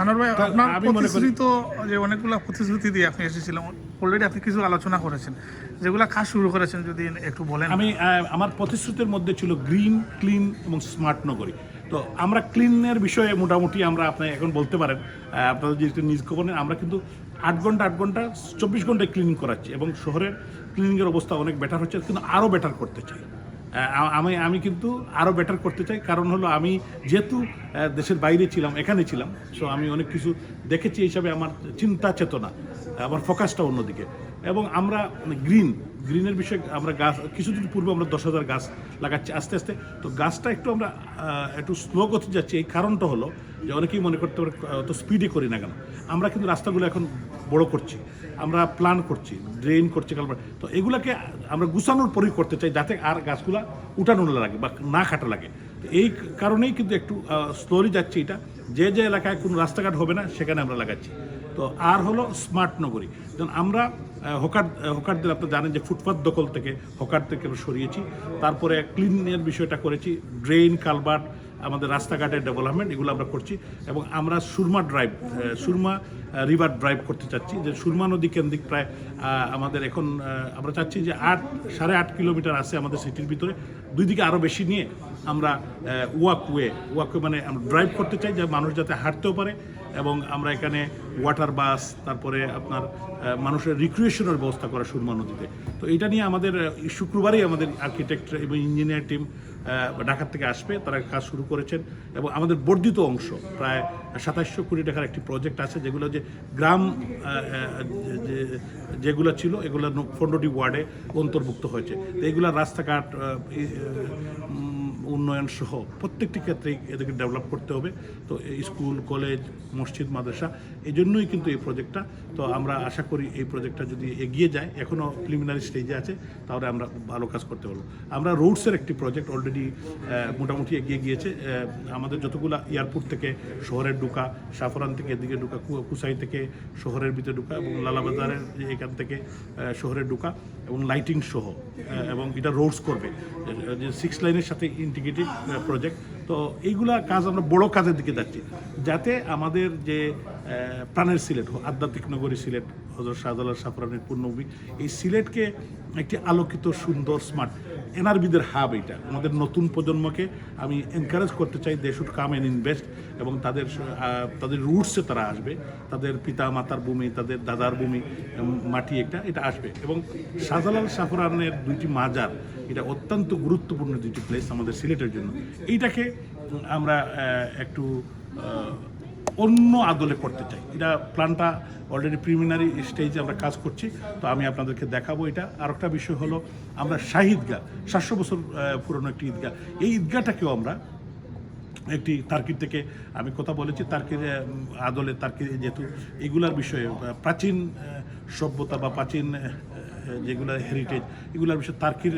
আনোয়ার ভাই আপনার প্রতিশ্রুতি তো যে অনেকগুলো প্রতিশ্রুতি দিয়ে আপনি এসেছিলেন অলরেডি আপনি কিছু আলোচনা করেছেন যেগুলো কাজ শুরু করেছেন যদি একটু বলেন। আমি আমার প্রতিশ্রুতির মধ্যে ছিল গ্রিন ক্লিন এবং স্মার্ট নগরী। তো আমরা ক্লিনের বিষয়ে মোটামুটি আমরা আপনি এখন বলতে পারেন আপনাদের যেহেতু নিজ খবর আমরা কিন্তু আট ঘণ্টা আট ঘণ্টা চব্বিশ ঘন্টায় ক্লিনিং করাচ্ছি এবং শহরের ক্লিনিংয়ের অবস্থা অনেক বেটার হচ্ছে কিন্তু আরও বেটার করতে চাই। আমি আমি কিন্তু আরও বেটার করতে চাই। কারণ হলো আমি যেহেতু দেশের বাইরে ছিলাম, এখানে ছিলাম সো আমি অনেক কিছু দেখেছি হিসাবে আমার চিন্তা চেতনা, আমার ফোকাসটা অন্যদিকে। এবং আমরা গ্রিন গ্রিনের বিষয়ে আমরা গাছ, কিছুদিন পূর্বে আমরা দশ হাজার গাছ লাগাচ্ছি আস্তে আস্তে। তো গাছটা একটু আমরা একটু স্লো গতি যাচ্ছি। এই কারণটা হলো যে অনেকেই মনে করতে পারে অত স্পিডে করি না কেন? আমরা কিন্তু রাস্তাগুলো এখন বড় করছি। আমরা প্ল্যান করছি ড্রেন করছি কালবার তো এগুলাকে আমরা গুছানোর পরেই করতে চাই যাতে আর গাছগুলা উঠানো লাগে বা না কাটা লাগে। এই কারণেই কিন্তু একটু স্লোলি যাচ্ছে এটা। যে যে এলাকায় কোনো রাস্তাঘাট হবে না, সেখানে আমরা লাগাচ্ছি। তো আর হলো স্মার্ট নগরী। যেমন আমরা হকার হকারদের আপনারা জানেন যে ফুটপাত দখল থেকে হকার থেকে সরিয়েছি। তারপরে ক্লিনের বিষয়টা করেছি ড্রেন কালভার্ট আমাদের রাস্তাঘাটের ডেভেলপমেন্ট এগুলো আমরা করছি। এবং আমরা Surma drive Surma river drive করতে চাচ্ছি। যে সুরমা নদী কেন্দ্রিক প্রায় আমাদের এখন আমরা চাচ্ছি যে আট, সাড়ে আট কিলোমিটার আছে আমাদের সিটির ভিতরে। দুই দিকে আরও বেশি নিয়ে আমরা ওয়াকওয়ে ওয়াকওয়ে মানে আমরা ড্রাইভ করতে চাই যে মানুষ যাতে হাঁটতেও পারে। এবং আমরা এখানে ওয়াটার বাস তারপরে আপনার মানুষের রিক্রিয়েশনের ব্যবস্থা করা সুরমা নদীতে। তো এটা নিয়ে আমাদের শুক্রবারই আমাদের আর্কিটেক্ট এবং ইঞ্জিনিয়ার টিম ঢাকার থেকে আসবে। তারা কাজ শুরু করেছেন এবং আমাদের বর্ধিত অংশ, প্রায় সাতাশশো কোটি টাকার একটি প্রজেক্ট আছে যেগুলো যে গ্রাম যেগুলো ছিল, এগুলো পনেরোটি ওয়ার্ডে অন্তর্ভুক্ত হয়েছে। তো এগুলো রাস্তাঘাট উন্নয়ন সহ প্রত্যেকটি ক্ষেত্রেই এদেরকে ডেভেলপ করতে হবে। তো স্কুল কলেজ মসজিদ, মাদ্রাসা, এই জন্যই কিন্তু এই প্রজেক্টটা তো আমরা আশা করি এই প্রজেক্টটা যদি এগিয়ে যায় এখনও প্রিলিমিনারি স্টেজে আছে, তাহলে আমরা ভালো কাজ করতে পারব। আমরা রোডসের একটি প্রজেক্ট অলরেডি মোটামুটি এগিয়ে গিয়েছে। আমাদের যতগুলো এয়ারপোর্ট থেকে শহরের ঢুকা, সাফরান থেকে এদিকে ঢুকা কুসাই থেকে শহরের ভিতরে ঢুকা এবং লালাবাজারের এখান থেকে শহরের শহরে ঢুকা এবং লাইটিং সহ এবং এটা রোডস করবে। যে সিক্স লাইনের সাথে ইন্টিগ্রেটেড প্রজেক্ট তো এইগুলা কাজ আমরা বড় কাজের দিকে যাচ্ছি। যাতে আমাদের যে প্রাণের সিলেট, আধ্যাত্মিক নগরী সিলেট হজরত শাহজালাল সাফরানের পূর্ণভূমি, এই সিলেটকে একটি আলোকিত, সুন্দর স্মার্ট এনআরবিদের হাব এটা আমাদের নতুন প্রজন্মকে আমি এনকারেজ করতে চাই they should come and invest এবং তাদের তাদের রুটসে তারা আসবে। তাদের পিতা মাতার ভূমি, তাদের দাদার ভূমি মাটি একটা, এটা আসবে। এবং শাহজালাল সাফরানের দুইটি মাজার এটা অত্যন্ত গুরুত্বপূর্ণ দুইটি প্লেস আমাদের সিলেটের জন্য। এইটাকে আমরা একটু অন্য আদলে করতে চাই। এটা প্ল্যানটা অলরেডি প্রিলিমিনারি স্টেজে আমরা কাজ করছি, তো আমি আপনাদেরকে দেখাবো এটা। আর একটা বিষয় হলো, আমরা শাহী ঈদগাহ, সাতশো বছর পুরনো একটি ঈদগাহ। এই ঈদগাহটাকেও আমরা একটি তার্কির থেকে আমি কথা বলেছি, তার্কির আদলে তার্কির যেহেতু এগুলার বিষয়ে প্রাচীন সভ্যতা বা প্রাচীন যেগুলো হেরিটেজ এগুলোর বিষয়ে তার্কির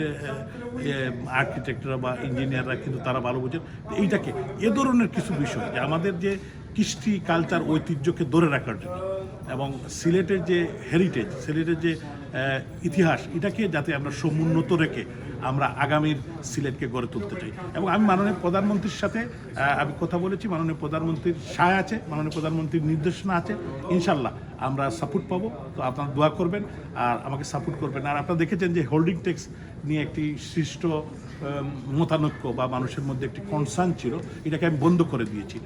আর্কিটেক্টরা বা ইঞ্জিনিয়াররা কিন্তু তারা ভালো বোঝেন। এইটাকে, এ ধরনের কিছু বিষয় যে আমাদের যে কৃষ্টি কালচার ঐতিহ্যকে ধরে রাখার জন্য এবং সিলেটের যে হেরিটেজ সিলেটের যে ইতিহাস, এটাকে যাতে আমরা সমুন্নত রেখে আমরা আগামীর সিলেটকে গড়ে তুলতে চাই। এবং আমি মাননীয় প্রধানমন্ত্রীর সাথে আমি কথা বলেছি, মাননীয় প্রধানমন্ত্রীর সায় আছে, মাননীয় প্রধানমন্ত্রীর নির্দেশনা আছে, ইনশাল্লাহ। আমরা সাপোর্ট পাবো। তো আপনারা দোয়া করবেন আর আমাকে সাপোর্ট করবেন। আর আপনারা দেখেছেন যে হোল্ডিং ট্যাক্স নিয়ে একটি সৃষ্ট মতানৈক্য বা মানুষের মধ্যে একটি কনসার্ন ছিল, এটাকে আমি বন্ধ করে দিয়েছি।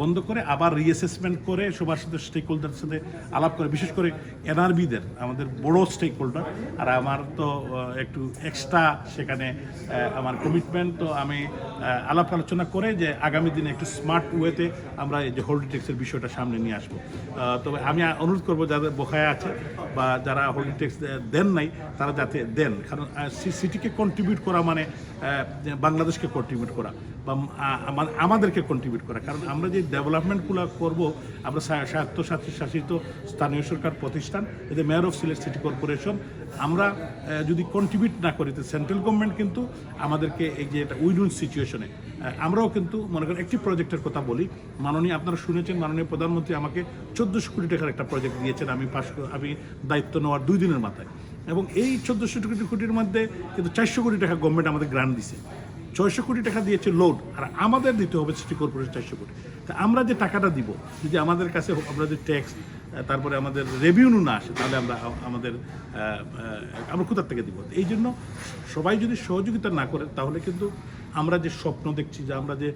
বন্ধ করে আবার রিঅ্যাসেসমেন্ট করে সবার সাথে স্টেক হোল্ডারের সাথে আলাপ করে, বিশেষ করে এনআরবিদের, আমাদের বড় স্টেক হোল্ডার আর আমার তো একটু এক্সট্রা সেখানে আমার কমিটমেন্ট তো আমি আলাপ আলোচনা করে যে আগামী দিনে একটু স্মার্ট ওয়েতে আমরা এই যে হোল্ডিং ট্যাক্সের বিষয়টা সামনে নিয়ে আসব। তবে আমি অনুরোধ করব যাদের বকায়া আছে বা যারা হোল্ডিং ট্যাক্স দেন নাই, তারা যাতে দেন। কারণ সিটিকে কন্ট্রিবিউট করা মানে বাংলাদেশকে কন্ট্রিবিউট করা বা আমাদেরকে কন্ট্রিবিউট করা। কারণ আমরা যে ডেভেলপমেন্টগুলো করব, আমরা স্বা- স্বায়ত্ত শাসি- শাসিত স্থানীয় সরকার প্রতিষ্ঠান, এদের mayor of Sylhet city corporation আমরা যদি কন্ট্রিবিউট না করি, তো সেন্ট্রাল গভর্নমেন্ট কিন্তু আমাদেরকে এই যে একটা উইন উইন সিচুয়েশনে আমরাও কিন্তু মনে করেন একটি প্রজেক্টের কথা বলি। মাননীয় আপনারা শুনেছেন, মাননীয় প্রধানমন্ত্রী আমাকে চোদ্দোশো কোটি টাকার একটা প্রজেক্ট দিয়েছেন, আমি পাশ আমি দায়িত্ব নেওয়ার দুই দিনের মাথায়। এবং এই চোদ্দোশো কোটি কোটির মধ্যে কিন্তু চারশো কোটি টাকা গভর্নমেন্ট আমাদের গ্রান্ট দিছে। ছয়শো কোটি টাকা দিয়েছে লোড আর আমাদের দিতে হবে সিটি কর্পোরেশন চারশো কোটি। তা আমরা যে টাকাটা দিব, যদি আমাদের কাছে আমরা যে ট্যাক্স তারপরে আমাদের রেভিনিউ না আসে, তাহলে আমরা আমাদের আমরা কোথার থেকে দিব? এই জন্য সবাই যদি সহযোগিতা না করে, তাহলে কিন্তু আমরা যে স্বপ্ন দেখছি যে আমরা যে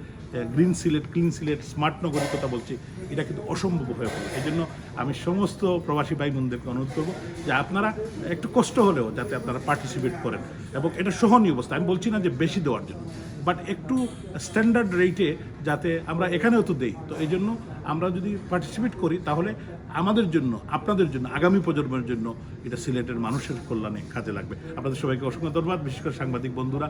green Sylhet clean Sylhet smart নগরীর কথা বলছি, এটা কিন্তু অসম্ভব হয়ে পড়ে। এই জন্য আমি সমস্ত প্রবাসী ভাই বোনদেরকে অনুরোধ করব যে আপনারা একটু কষ্ট হলেও যাতে আপনারা পার্টিসিপেট করেন এবং এটা সহনীয় অবস্থা। আমি বলছি না যে বেশি দেওয়ার জন্য বাট একটু স্ট্যান্ডার্ড রেটে যাতে আমরা এখানেও তো দেই। তো এই জন্য আমরা যদি পার্টিসিপেট করি, তাহলে আমাদের জন্য, আপনাদের জন্য, আগামী প্রজন্মের জন্য এটা সিলেটের মানুষের কল্যাণে কাজে লাগবে। আপনাদের সবাইকে অসংখ্য ধন্যবাদ। বিশেষ করে সাংবাদিক বন্ধুরা